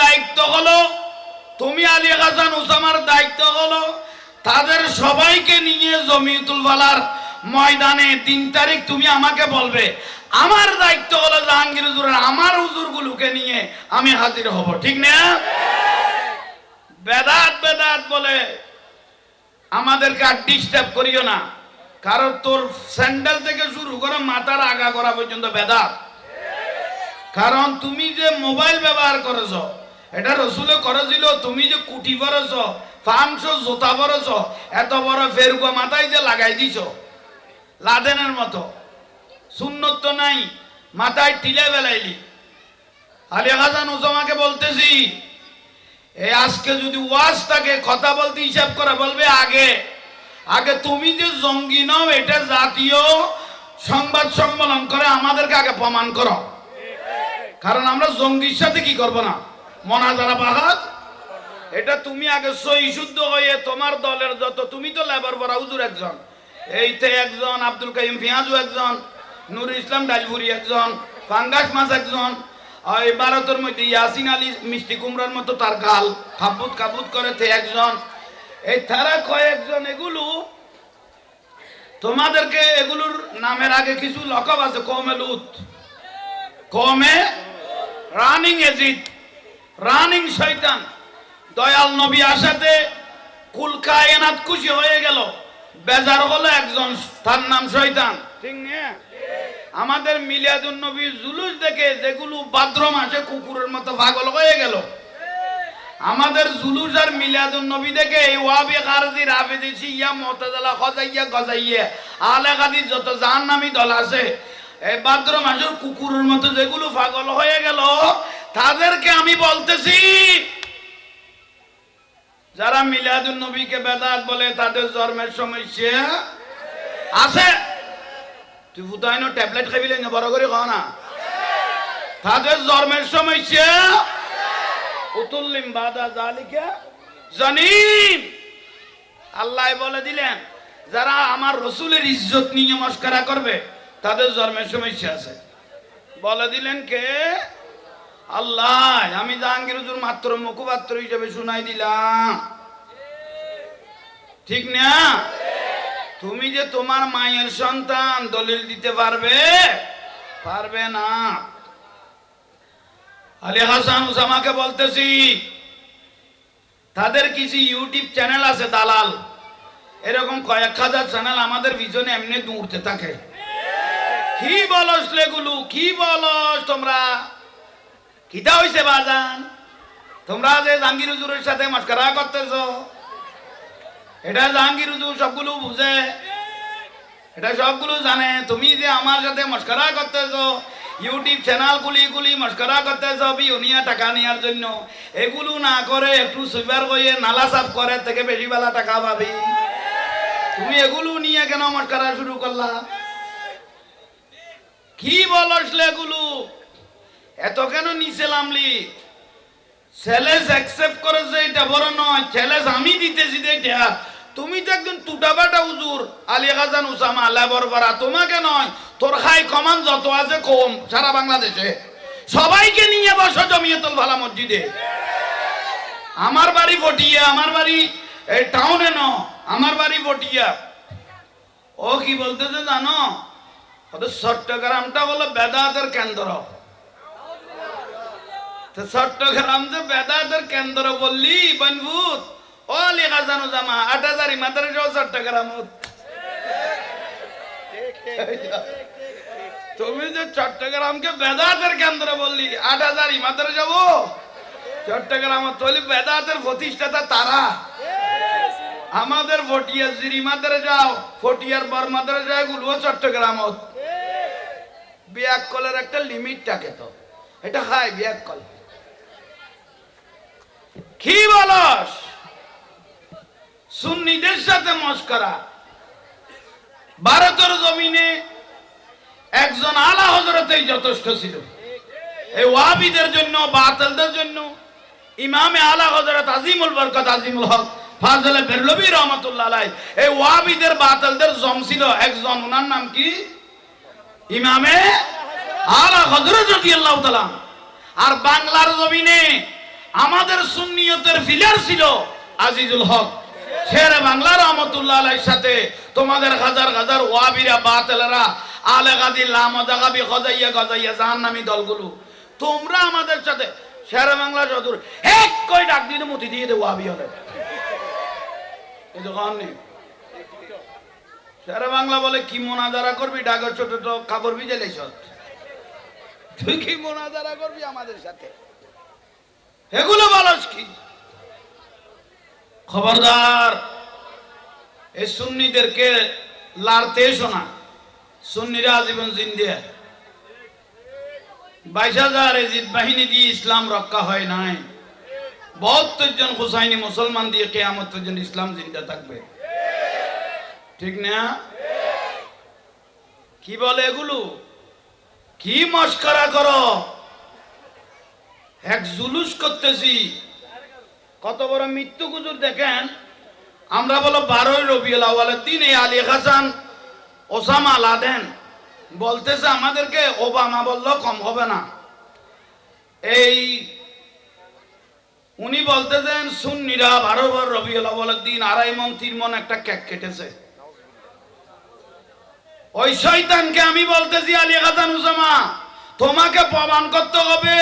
দায়িত্ব হলো, তুমি আলী হাসান উসামার দায়িত্ব হলো, তাদের সবাইকে নিয়ে জমিয়তুল বালার ময়দানে তিন তারিখ তুমি আমাকে বলবে, আমার দায়িত্ব হলো জাহাঙ্গীর হুজুরের আমার হুজুরগুলোকে নিয়ে আমি হাজির হব, ঠিক না? বেদাত বেদাত বলে আমাদেরকে আর ডিস্টার্ব করিও না, কারণ তোর স্যান্ডেল থেকে শুরু করে মাথার আগা করা পর্যন্ত বেদাত। কারণ তুমি যে মোবাইল ব্যবহার করেছ এটা রসুলে করেছিল, তুমি যে কুটি পরেছ ফার্মস জোতা পরেছ, এত বড় ফেরুকা মাথায় যে লাগাই দিছ, লাদেনের মতো। সুন্নত তো নাই, মাথায় টিলে বেলাইলি আলী হাসান ওসামাকে বলতেছি এই আজকে যদি ওয়াজ থাকে, কথা বলতে হিসাব করে বলবে আগে। আগে তুমি যে জঙ্গি নও, এটা জাতীয় সংবাদ সম্মেলন করে আমাদেরকে আগে প্রমাণ করো। কারণ আমরা জঙ্গির সাথে কি করব না? মনাজারা বাহাদ, এটা তুমি আগে সই শুদ্ধ হয়ে তোমার দলের যত, তুমি তো লেবার বড় হুজুর একজন। এইতে একজন, আব্দুল কাইম ফিয়াজু একজন নুর ইসলাম ডালপুরি একজন, ফাঙ্গাস মাছ একজন। আর ভারতের মধ্যে ইয়াসিন আলী, মিষ্টি কুমড়ার মতো তার গাল খাবুত খাবুত করে তে একজন। এই তারা কয়েকজন, এগুলো তোমাদেরকে এগুলোর নামের আগে কিছু লকব আছে কমে লুত। কমে রানিং এজিদ। রানিং শয়তান। দয়াল নবী আসাতে কুল কায়নাত খুশি হয়ে গেল। বেজার হলো একজন, তার নাম শয়তান। ঠিক আমাদের মিলিয়াদুন নবী জুলুস দেখে যেগুলো ভাদ্র মাসে কুকুরের মতো পাগল হয়ে গেল। আমাদের জুলুস আর মিলাদুন নবী দেখে এই ওয়াবি খারজি রাফিদি সিয়া মতাজালা, খজাইয়া, গজাইয়া আলে গাদি যত জাহান্নামী দল আছে, এই ভাদ্র মাসের কুকুরের মতো যেগুলো পাগল হয়ে গেল তাদেরকে আমি বলতেছি, যারা মিলাদুন নবীকে বেদাত বলে তাদের জন্মের সমস্যা আছে। তুই ফুটাইনো ট্যাবলেট খাবি না, বড় করে খাও না। তাদের জন্মের সমস্যা উতুল্লিম বাদা জালিকা জানিম। আল্লাহ বলে দিলেন, যারা আমার রসুলের ইজ্জত নিয়ে মস্কারা করবে, তাদের জন্মের সমস্যা আছে। বলে দিলেন কে? আল্লাহ, আমি জাহাঙ্গীর হুজুর মাত্র মুখপাত্র হিসেবে শুনাই দিলাম। ঠিক না? তুমি যে তোমার মায়ের সন্তান দলিল দিতে পারবে? পারবে না। আলী হাসান উসামাকে বলতেছি, তাদের কিছু ইউটিউব চ্যানেল আছে দালাল। এরকম কয়েক হাজার চ্যানেল আমাদের পিছনে এমনি দৌড়তে থাকে। কি বলস লেগুলু? কি বলস তোমরা? কিটা হইছে বাজান। তোমরা যে জাহাঙ্গীর হুজুরের সাথে মাস্কারা করতেছ, এটা জাহাঙ্গীর হুজুর সবগুলো বুঝে। এটা সবগুলো জানে। তুমি যে আমার সাথে মস্করা করতেছ, ইউটিউব চ্যানেল গুলি গুলি মস্করা করতেছ বিউনিয়া টাকা নেওয়ার জন্য। এগুলো না করে একটু সুইবার কইয়ে নালা সাফ করে থেকে বেশি বেলা টাকা পাবি। তুমি এগুলো নিয়ে কেন মস্করা শুরু করলা? কি বলসলে এগুলো? এত কেন নিচে নামলি? ছেলেস অ্যাকসেপ্ট করেছে এটা বড় নয় ছেলেস আমি দিতেছি এটা। তুমি তো একজন টুটাবাটা উজুর আলী হাসান উসামা লেবর বারা তোমাকে নয়, তোর খাই কমান যত আছে কম, সারা বাংলাদেশে। সবাইকে নিয়ে বসো জমিয়তুল ভালা মসজিদে। আমার বাড়ি ফটিয়া, আমার বাড়ি এই টাউনে ন, আমার বাড়ি ফটিয়া। ও কি বলতেছে জানো? চট্টগ্রামটা হলো বেদাতের কেন্দ্র। চট্টগ্রাম যে বেদাতের কেন্দ্র বললি, বনভূত। ও লেখা জানো জামা, আট হাজার মাত্র যাও চট্টগ্রাম তুমি যে চট্টগ্রামকে বেদাতের কেন্দ্র বললি, আট হাজার মাত্র যাব। চট্টগ্রাম তলি বেদাতের প্রতিষ্ঠাতা তারা। আমাদের ফটিয়া জিরি মাদারে যাও, ফটিয়ার বর মাদারে যাও এগুলো চট্টগ্রামত। বিয়াক কলের একটা লিমিট থাকে তো। এটা খায় বিয়াক কল কি বলস? সুন্নিদের সাথে মস্করা ভারতের জমিনে একজন আলা হজরতেই যথেষ্ট ছিল। এই ওয়াবিদের জন্য, বাতিলদের জন্য ইমামে আলা হজরত আজিমুল বরকত, আজিমুল হক, ফাজলে বেরলবি রহমতুল্লাহ এই ওয়াবিদের বাতিলদের জম ছিল একজন ওনার নাম কি? ইমামে আলা হজরত আর বাংলার জমিনে আমাদের সুন্নিয়তের ফিলার ছিল আজিজুল হক। শের বাংলা রহমতুল্লাহ আলাইহির সাথে তোমাদের হাজার হাজার ওয়াবিরা বাতেলারা, আলে গাদি লামদাগাবি গজাইয়া গজাইয়া জাহান্নামী দলগুলো, তোমরা আমাদের সাথে শের বাংলা চতুর এক কই ডাক দিনে মতি দিয়ে দে ওয়াবি হলে। এই শের বাংলা বলে, কি মোনাজারা করবি? ডাগর ছোট ছোট কাপড় ভিজে লেছ তুই কি মোনাজারা করবি আমাদের সাথে? এগুলো বলস কি? খবরদার, এই সুন্নিদেরকে লাড়তে এসো না। সুন্নিরা আজীবন জিন্দিয়া বাইশ হাজার এজিদ বাহিনী দিয়ে ইসলাম রক্ষা হয় নাই। বহত্তর জন হুসাইনি মুসলমান দিয়ে কেয়ামত পর্যন্ত ইসলাম জিন্দা থাকবে। ঠিক না? কি বলে এগুলো? কি মস্করা করো? এক জুলুস করতেছি। কত বড় মৃত্যু গুজুর দেখেন? আমরা বলো বারোই আওয়ালের দিন আলী হাসান ওসামা লাদেন বলতেছে আমাদেরকে, ওবামা বললেও কম হবে না। এই উনি বলতেছেন, সুন্নিরা বারো বার রবিউল দিন আড়াই মন, তিন মন একটা কেক কেটেছে। ওই শয়তানকে আমি বলতেছি, আলী হাসান উসামা তোমাকে প্রমাণ করতে হবে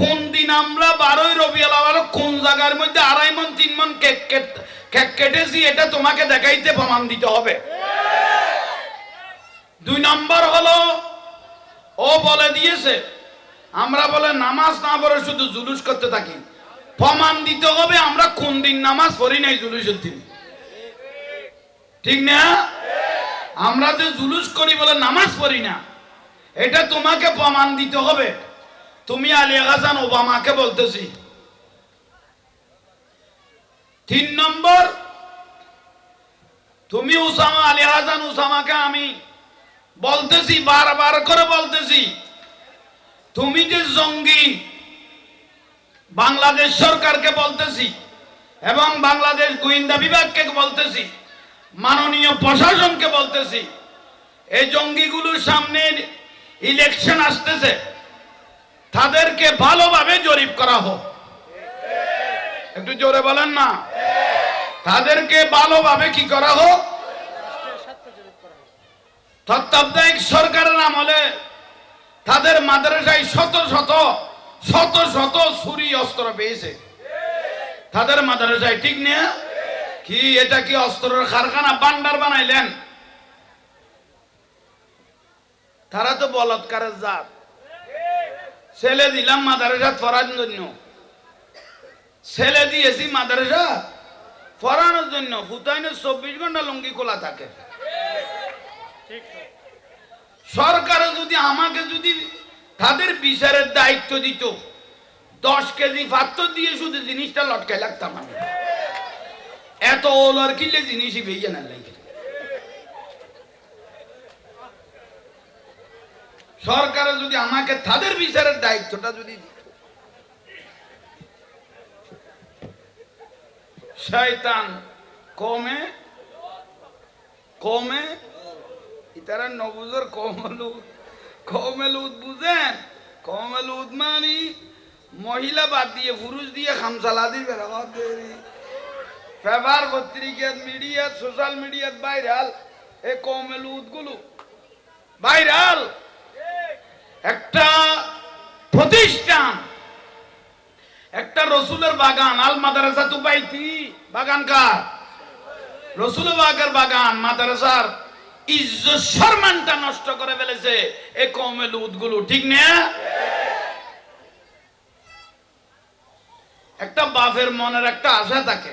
কোন দিন আমরা বারোই রবি আলাওয়াল কোন জায়গার মধ্যে আড়াই মন, তিন মন কেক কেক কেটেছি, এটা তোমাকে দেখাইতে প্রমাণ দিতে হবে। দুই নম্বর হলো, ও বলে দিয়েছে, আমরা বলে নামাজ না পড়ে শুধু জুলুস করতে থাকি। প্রমাণ দিতে হবে আমরা কোন দিন নামাজ পড়ি নাই জুলুসের দিন। ঠিক না? আমরা যে জুলুস করি বলে নামাজ পড়ি না, এটা তোমাকে প্রমাণ দিতে হবে। তুমি আলী হাসান ওবামাকে বলতেছি। তিন নম্বর, তুমি উসামা, আলী হাসান উসামাকে আমি বলতেছি, বারবার করে বলতেছি, তুমি যে জঙ্গি বাংলাদেশ সরকারকে বলতেছি এবং বাংলাদেশ গোয়েন্দা বিভাগকে বলতেছি, মাননীয় প্রশাসনকে বলতেছি, এই জঙ্গিগুলোর সামনে ইলেকশন আসতেছে। তাদেরকে ভালোভাবে জরিপ করা হোক। একটু জোরে বলেন না। তাদেরকে ভালোভাবে কি করা হোক? তত্ত্বাবধায়ক সরকারের আমলে তাদের মাদ্রাসায় শত শত শত শত ছুরি অস্ত্র পেয়েছে। তাদের মাদ্রাসায় ঠিক না? কি এটা কি অস্ত্রের কারখানা? বান্ডার বানাইলেন? তারা তো বলৎকারের জাত। ছেলে দিলাম মাদ্রাসা পড়ার জন্য। ছেলে দিয়েছি মাদ্রাসা পড়ানোর জন্য। হুতাইনের চব্বিশ ঘণ্টা লুঙ্গি খোলা থাকে। সরকার যদি আমাকে যদি তাদের বিচারের দায়িত্ব দিত, দশ কেজি পাত্র দিয়ে শুধু জিনিসটা লটকাই লাগতাম আমি। এত ওলার কিলে জিনিসই ভেইয়া না লাগে। সরকার যদি আমাকে তাদের বিচারের দায়িত্বটা যদি শয়তান কমে কমে, ইতারা নবুজর কমলুদ কমলুদ বুঝেন? কমলুদ মানি, মহিলা বাদ দিয়ে, পুরুষ দিয়ে খামসালা দিবে পেপার পত্রিকা মিডিয়া সোশ্যাল মিডিয়াত ভাইরাল এ কমলুদগুলো ভাইরাল একটা প্রতিষ্ঠান, একটা রসুলের বাগান আল মাদ্রাসা তু বাগান কার? রসুল বাগের বাগান, মাদ্রাসার নষ্ট করে ফেলেছে এ কমে লুদগুলো ঠিক না? একটা বাপের মনের একটা আশা থাকে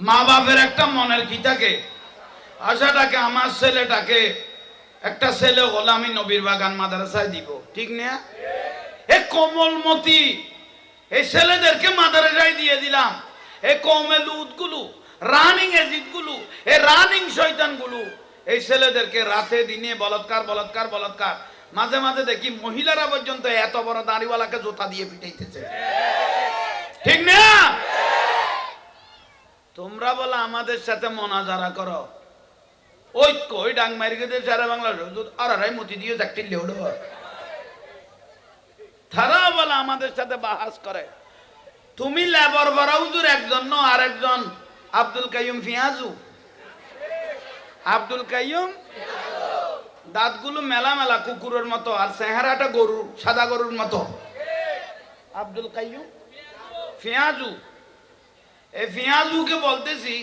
মা বাপের একটা মনের কি থাকে? আশাটাকে, আমার ছেলেটাকে একটা ছেলে হলে আমি নবীর বাগান মাদ্রাসায় দিব, ঠিক না? এ কোমলমতি, এই ছেলেদেরকে মাদ্রাসায় দিয়ে দিলাম। এ কমে লুদগুলো রানিং এজিদগুলো, এ রানিং শয়তানগুলো। এই ছেলেদেরকে রাতে, দিনে বলৎকার বলৎকার বলৎকার, মাঝে মাঝে দেখি মহিলারা পর্যন্ত এত বড় দাড়িওয়ালাকে জোতা দিয়ে পিটাইতেছে। ঠিক না? তোমরা বলো আমাদের সাথে মনাজারা করো। ওই ডাং মারি গেছে সারা বাংলা আর আড়াই মতি দিয়ে চাকরি লেউড়ো তারা বলে আমাদের সাথে বাহাস করে। তুমি লেবর বড় হুজুর, একজন ন আর একজন আব্দুল কাইম ফিয়াজু। আব্দুল কাইয়ুম? দাঁতগুলো মেলা মেলা কুকুরের মতো আর চেহারাটা গরুর, সাদা গরুর মতো। আব্দুল কাইয়ুম? ফিয়াজু। এই ফিয়াজুকে বলতেছি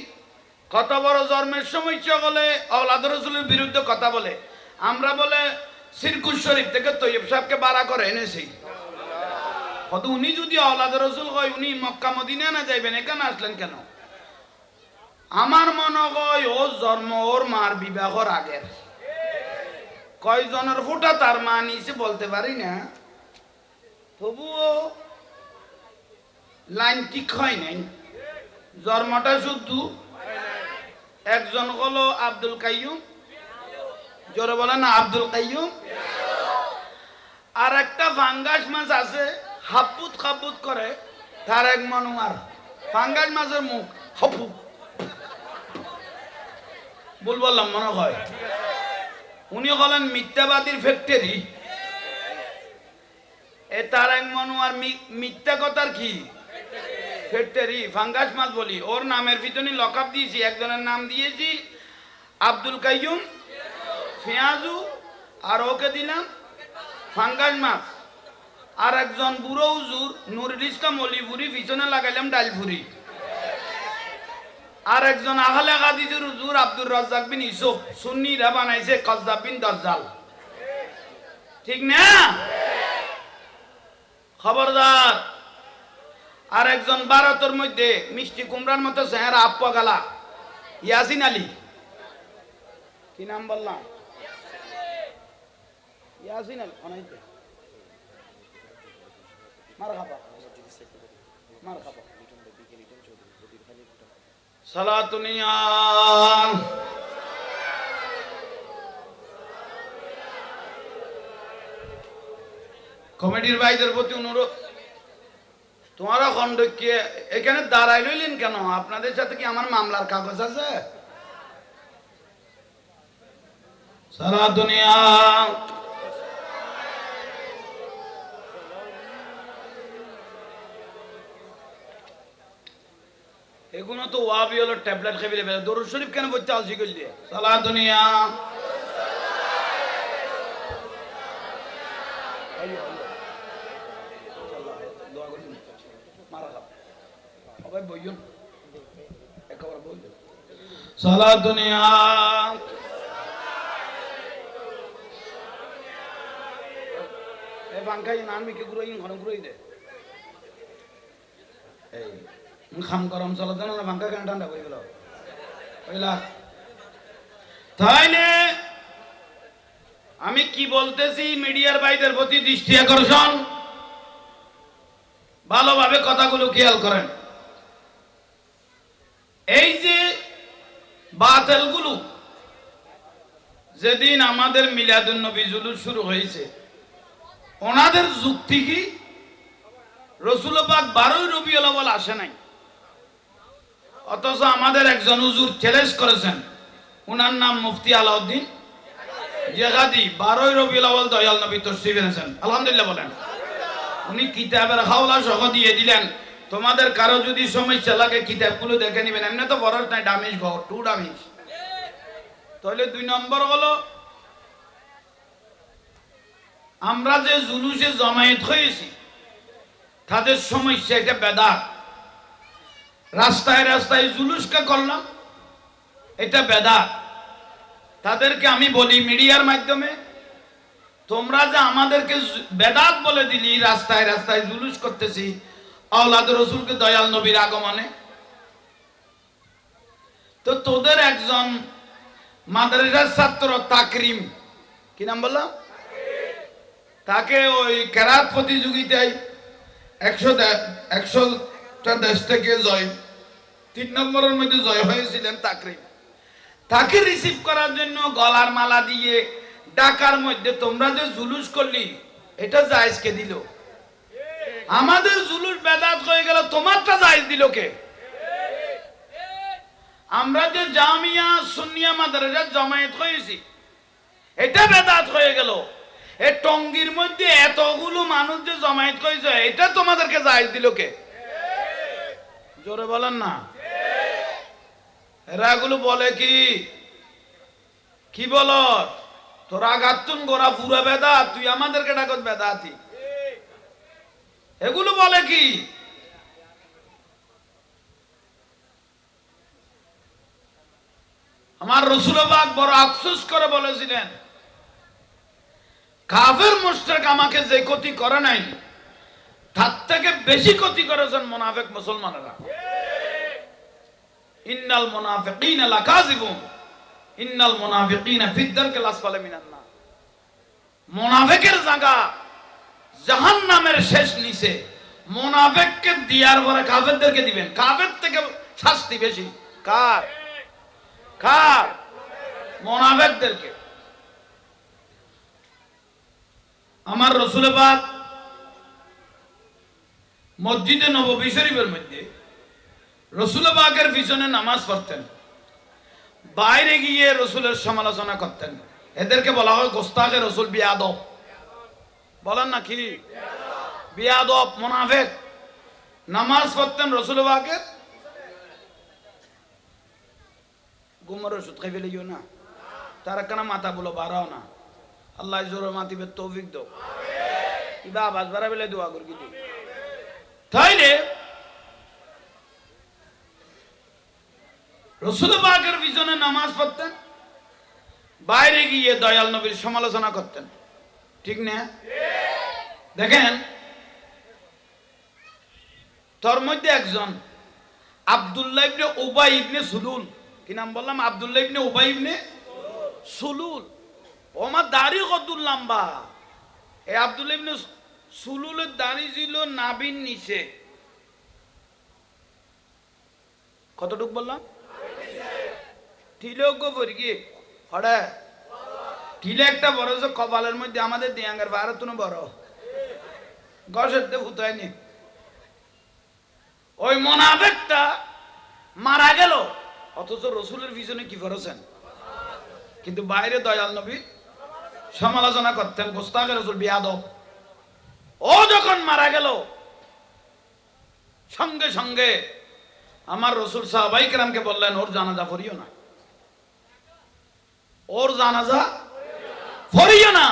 কত বড় জন্মের সমস্যা বলে, আওলাদ রসুলের বিরুদ্ধে কথা বলে। আমরা বলে সিরকুল শরীফ থেকে তৈয়ব সাহেবকে বাড়া করে এনেছি। কত উনি যদি আওলাদ রসুল হয়, উনি মক্কা মদিনা না যাইবেন, এখানে আসলেন কেন? আমার মনে হয়, ও জন্ম ওর মার বিবাহর আগের। কয়জনের ফুটা তার মা নিচে বলতে পারি না। তবুও লাইন ঠিক হয় নাই। জন্মটা শুধু একজন হলো আব্দুল কাইয়ুম। জোরে বলে না, আব্দুল কাইয়ুম। আর একটা ফাঙ্গাস মাছ আছে হাপুত খাপুত করে, তার এক মনোয়ার ফাঙ্গাস মাছের মুখ হাপু বল বললাম, মনে হয়। উনি হলেন মিথ্যাবাদীর ফ্যাক্টরি এ তার এক মনোয়ার মিথ্যা কথার কি? ফ্যাক্টরি ফাঙ্গাস মাছ বলি। ওর নামের ভিতরে লকআপ দিয়েছি, একজনের নাম দিয়েছি আব্দুল কাইয়ুম পেঁয়াজু আর ওকে দিলাম ফাঙ্গাস মাছ। আর একজন বুড়ো হুজুর, নুরুল ইসলাম অলিপুরি, পিছনে লাগাইলাম ডালপুরি। আর একজন আহলে গাদিজুর হুজুর আব্দুর রাজ্জাক বিন ইসুফ সুন্নিরা বানাইছে কজ্জাব বিন দজ্জাল। ঠিক না? খবরদার। আর একজন ভারতের মধ্যে মিষ্টি কুমড়ার মতো চেহারা আপ্পা গালা। ইয়াসিন আলী। কি নাম বললাম? ইয়াসিন আলী, অনাইতে। মার খাবা। মার খাবা। কমিটির ভাইদের প্রতি অনুরোধ। তোমারা খণ্ডকে এখানে দাঁড়াই লইলেন কেন? আপনাদের সাথে কি আমার মামলার কাগজ আছে? সারা দুনিয়া। এগুলো তো ওয়াবি হলো ট্যাবলেট খেয়ে ফেলে দরুদ শরীফ কেন বলতে আলসি করলি সালা দুনিয়া। সালা দুনিয়া এ নান মিকে গুরোই ঘন গুরোই দে এই খাম গরম চলো না বাঙ্কা কেন ঠান্ডা করে গেল বুঝলা তাইলে আমি কি বলতেছি মিডিয়ার ভাইদের প্রতি দৃষ্টি আকর্ষণ ভালোভাবে কথাগুলো খেয়াল করেন এই যে বাতেলগুলো, যেদিন আমাদের মিলাদুন নবী জুলুস শুরু হয়েছে, ওনাদের যুক্তি কি? রসুলবাগ বারোই রবিউল আউয়াল আসে নাই। অথচ আমাদের একজন হুজুর চ্যালেঞ্জ করেছেন। ওনার নাম মুফতি আলাউদ্দিন জেহাদি বারোই রবিউল আউয়াল দয়াল নবী তশরিফ এনেছেন। আলহামদুলিল্লাহ বলেন। উনি কিতাবের হাওলা সহ দিয়ে দিলেন। তোমাদের কারও যদি সমস্যা লাগে, কিতাবগুলো দেখে নেবেন। এমনি তো বড় নাই ডামিজ ঘর, টু ডামিজ তাহলে দুই নম্বর হলো, আমরা যে জুলুসে জমায়েত হয়েছি, তাদের সমস্যা এটা বেদাত। রাস্তায় রাস্তায় জুলুসকে করলাম, এটা বেদাত। তাদেরকে আমি বলি, মিডিয়ার মাধ্যমে, তোমরা যে আমাদেরকে বেদাত বলে দিলি, রাস্তায় রাস্তায় জুলুস করতেছি আওলাদ রসুলকে দয়াল নবীর আগমনে। তো তোদের একজন মাদ্রাসার ছাত্র তাকরিম, কি নাম বললাম? তাকে ওই কেরাত প্রতিযোগিতায় একশো একশোটা দেশ থেকে জয়, তিন নম্বরের মধ্যে জয় হয়েছিলেন তাকরিম। তাকে রিসিভ করার জন্য গলার মালা দিয়ে ডাকার মধ্যে তোমরা যে জুলুস করলি, এটা জায়েজকে দিল। আমাদের জুলুস বেদাত হয়ে গেল, তোমারটা জায়েজ দিল কে? আমরা যে জামিয়া সুনিয়া মাদ্রাসা জমায়েত হয়েছি, এটা বেদাত হয়ে গেল। এ টঙ্গির মধ্যে এতগুলো মানুষ যে জমায়েত হয়েছে এটা তোমাদেরকে জায়েজ দিল কে? জোরে বলেন না। এরা বলে কি? কি বল তোরা গাতুন গোড়া পুরা বেদা তুই আমাদেরকে ডাকত বেদাতি। এগুলো বলে কি? আমার রসুলবাগ বড় আফসোস করে বলেছিলেন, কাফের মুশরিক আমাকে যে ক্ষতি করে নাই, তার থেকে বেশি ক্ষতি করেছেন মোনাফেক মুসলমানেরা। ইন্নাল মুনাফিকিন লাকাযিবুন, ইন্নাল মুনাফিকিন ফিদ দারকিল আসফালি মিনান নার মুনাফিকের জায়গা জাহান্নামের শেষ নিচে মুনাফিককে দিয়ার পরে কাফেরদেরকে দিবেন। কাফের থেকে শাস্তি বেশি। কার? কার? মোনাফেকদেরকে। আমার রসুলেবাদ মসজিদে নববী শরীফের মধ্যে রসুলবাগের পিছনে নামাজ পড়তেন। বাইরে গিয়ে রসুলের সমালোচনা করতেন। এদেরকে বলা হয় গোস্তাকে রসুল বিয়াদব। বলেন না কি? বিয়াদব মোনাফেক। নামাজ পড়তেন রসুলবাগের গুমর ওষুধ খাই ফেলে না। তারা কেন মাথা বলো বাড়াও না। আল্লাহ জোর মাতিবে তৌফিক দো ইবা আবাজ বাড়া বেলে দোয়া করি কিছু তাইলে রসুল বাগের পিছনে নামাজ পড়তেন বাইরে গিয়ে দয়াল নবীর সমালোচনা করতেন। ঠিক না? দেখেন, তোর মধ্যে একজন আব্দুল্লাহ ইবনে উবাই ইবনে সুলুল। কি নাম বললাম? আব্দুল্লাহ ইবনে উবাই ইবনে সুলুল। আমার দাড়ি কদ্দুর লম্বা। এ আব্দুল্লাহ ইবনে সুলুলের দাড়ি ছিল নাবিন নিচে। কতটুক বললাম? ঠিলেও গো কি? হড়ে একটা বড় যে কপালের মধ্যে আমাদের দিয়াঙ্গার ভারত বড়। গসের ওই মারা গেল, অথচ রসুলের পিছনে কি করেছেন কিন্তু বাইরে দয়াল নবী সমালোচনা করতেন গোস্তাকে রসুল বিয়াদব। ও যখন মারা গেল, সঙ্গে সঙ্গে আমার রসুল সাহাবাই বললেন, ওর জানাজা ফরিও না। ওর জানাজা ফরিও না।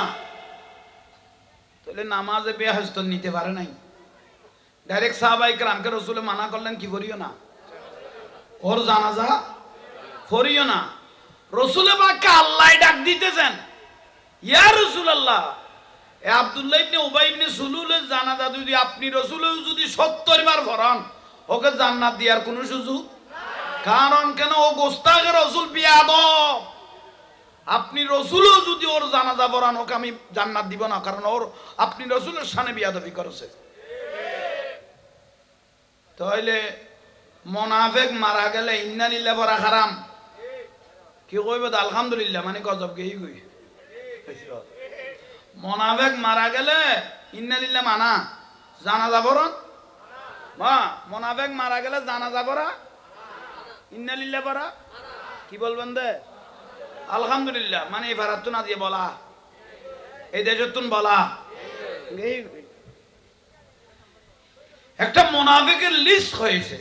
তাহলে নামাজে বেহস্ত নিতে পারে নাই। ডাইরেক্ট সাহাবাই কেরামকে রসুলে মানা করলেন, কি ফরিও না? ওর জানাজা ফরিও না। রসুলে বাক্যে আল্লাহ ডাক দিতেছেন, ইয়া রসুল আল্লাহ এ আব্দুল্লাহ ইবনে উবাই ইবনে সুলুলের জানাজা যদি আপনি রসুলেও যদি সত্তর বার ভরান, ওকে জান্নাত দেওয়ার কোনো সুযোগ? কারণ কেন? ও গোস্তাকে রসুল বিয়াদ আপনি রসুলও যদি ওর জানাজা ওকে আমি জান্নাত দিব না, কারণ ওর আপনি রসুলের সানে বিয়াদবি করেছে। তাহলে মোনাফেক মারা গেলে ইন্নালিল্লা ভরা হারাম। কি কইব আলহামদুলিল্লাহ মানে গজব গেই কই? মোনাফেক মারা গেলে ইন্নালিল্লাহ মানা। জানা যাব মা মারা গেলে জানা যাব ইন্নালিল্লাহ পারা কি বলবেন দে? আলহামদুলিল্লাহ মানে এই ভাড়াত না দিয়ে বলা। এই দেশের তুন বলা একটা মোনাফেকের লিস্ট হয়েছে।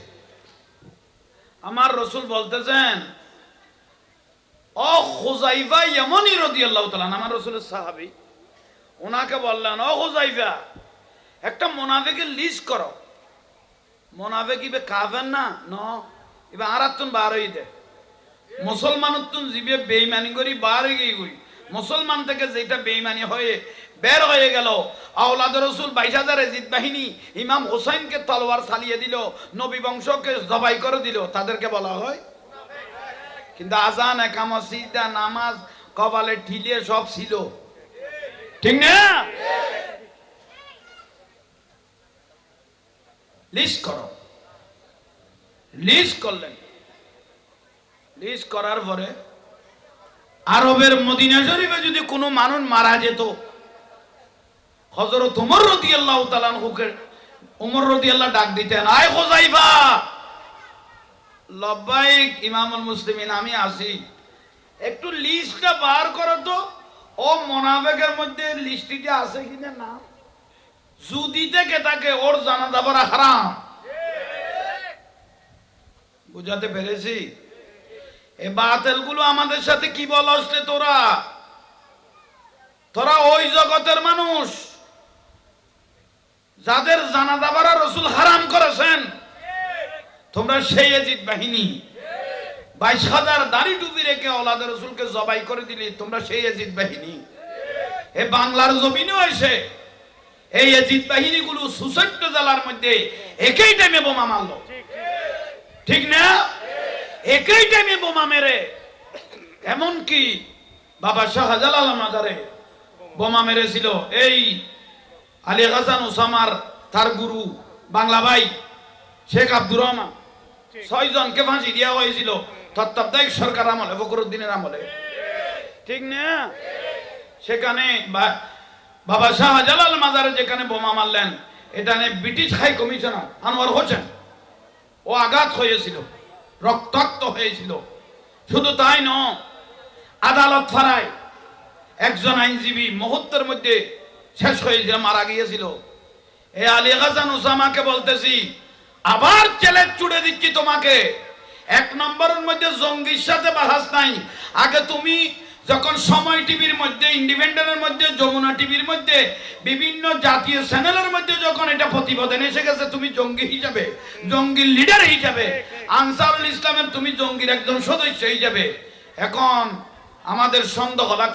আমার রসুল বলতেছেন ও খুজাইফা ইয়মনি রাদিয়াল্লাহু তাআলা আমার রসুলের সাহাবী ওনাকে বললেন ও খুজাইফা, একটা মোনাফেকের লিস্ট করো। মোনাফেক ইবে কাফের না? ন? ইবে আরাতুন বার হই দে মুসলমান তুন জিবে বেঈমানি করি, বার গই করি। মুসলমান থেকে যেটা বেঈমানি হয়ে বের হয়ে গেল, আওলাদ রসুল বাইশ হাজার জিদ বাহিনী ইমাম হোসাইনকে তলোয়ার চালিয়ে দিল, নবী বংশকে জবাই করে দিল। তাদেরকে বলা হয়? কিন্তু আজান, একামত, সিজদা, নামাজ, কপালে ঠিলিয়ে সব ছিল। ঠিক না? লিস্ট করো। লিস্ট করলেন। লিস্ট করার পরে আরবের মদিনা শরীফে যদি কোনো মানুষ মারা যেত হজরত উমর রদি আল্লাহ তালানহুকে উমর রদি আল্লাহ ডাক দিতেন আয় হোজাইফা লব্বাইক ইমামুল মুসলিমিন আমি আসি। একটু লিস্টটা বার করো তো। ও মোনাফেকের মধ্যে লিস্টিতে আছে কিনা না যদি থেকে তাকে ওর জানা যাবার হারাম। বুঝাতে পেরেছি? এ বাতেলগুলো আমাদের সাথে কি বলস তোরা? তোরা ওই জগতের মানুষ যাদের জানা দাবারা রসুল হারাম করেছেন। তোমরা সেই এজিদ বাহিনী। বাইশ হাজার দাড়ি ডুবি রেখে ওলাদের রসুলকে জবাই করে দিলি, তোমরা সেই এজিদ বাহিনী। এ বাংলার জমিনেও এসে এই এজিদ বাহিনীগুলো সুসজ্জ জেলার মধ্যে একই টাইমে বোমা মারলো। ঠিক না? একই টাইমে বোমা মেরে। এমন কি? বাবা শাহজালাল মাজারে বোমা মেরেছিল। এই আলী হাসান ওসামার তার গুরু বাংলা ভাই শেখ আব্দুর রহমান। ছয় জনকে ফাঁসি দেওয়া হয়েছিল। তত্ত্বাবধায়ক সরকার আমলে ফকরুদ্দিনের আমলে। ঠিক না? সেখানে বাবা শাহজালাল মাজারে যেখানে বোমা মারলেন এখানে British high commissioner Anwar Hossain ও আঘাত হয়েছিল। রক্তাক্ত হয়েছিল। শুধু তাই ন আদালত ফারায় একজন আইনজীবী মুহূর্তের মধ্যে শেষ হয়েছিল মারা গিয়েছিল। এ আলী হাসান ওসামাকে বলতেছি, আবার চ্যালেঞ্জ চুড়ে দিচ্ছি তোমাকে। এক নম্বরের মধ্যে জঙ্গির সাথে বাহাস নাই। আগে তুমি যখন সময় টিভির মধ্যে ইন্ডিপেন্ডেন্টের মধ্যে, যমুনা টিভির মধ্যে, বিভিন্ন জাতীয় চ্যানেলের মধ্যে যখন এটা প্রতিবেদন এসে গেছে, তুমি জঙ্গি হিসাবে, জঙ্গির লিডার হিসাবে, আনসারুল ইসলামের তুমি জঙ্গির একজন সদস্য হিসাবে, এখন আমাদের সন্দেহ